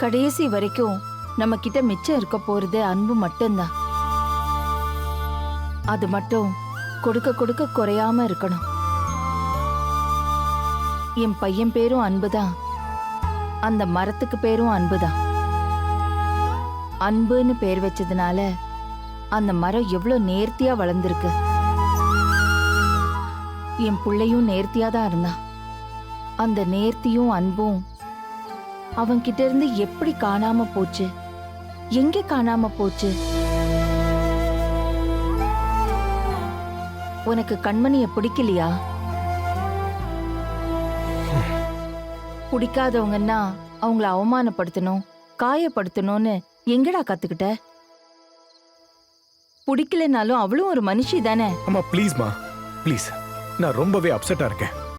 கடைசி வரைக்கும் நம்ம கிட்ட மிச்சம் இருக்க போறது அன்பு மட்டும்தான். அது மட்டும் கொடுக்க கொடுக்க குறையாம இருக்கணும். என் பையன் பேரும் அன்புதான். அந்த மரத்துக்கு பேரும் அன்புதான். அன்புன்னு பேர் வச்சதுனால அந்த மரம் எவ்வளோ நேர்த்தியா வளர்ந்துருக்கு. என் பிள்ளையும் நேர்த்தியா தான் இருந்தான். அந்த நேர்த்தியும் அன்பும் அவன்கிட்ட இருந்து எப்படி காணாம போச்சு? எங்க காணாம போச்சு? உனக்கு கண்மணிய பிடிக்கலையா? பிடிக்காதவங்கன்னா அவங்கள அவமானப்படுத்தணும் காயப்படுத்தணும்னு எங்கடா கத்துக்கிட்ட? பிடிக்கலனாலும் அவளும் ஒரு மனுஷி தானே? அம்மா ப்ளீஸ்மா ப்ளீஸ் நான் ரொம்பவே அப்செட்டா இருக்கேன்.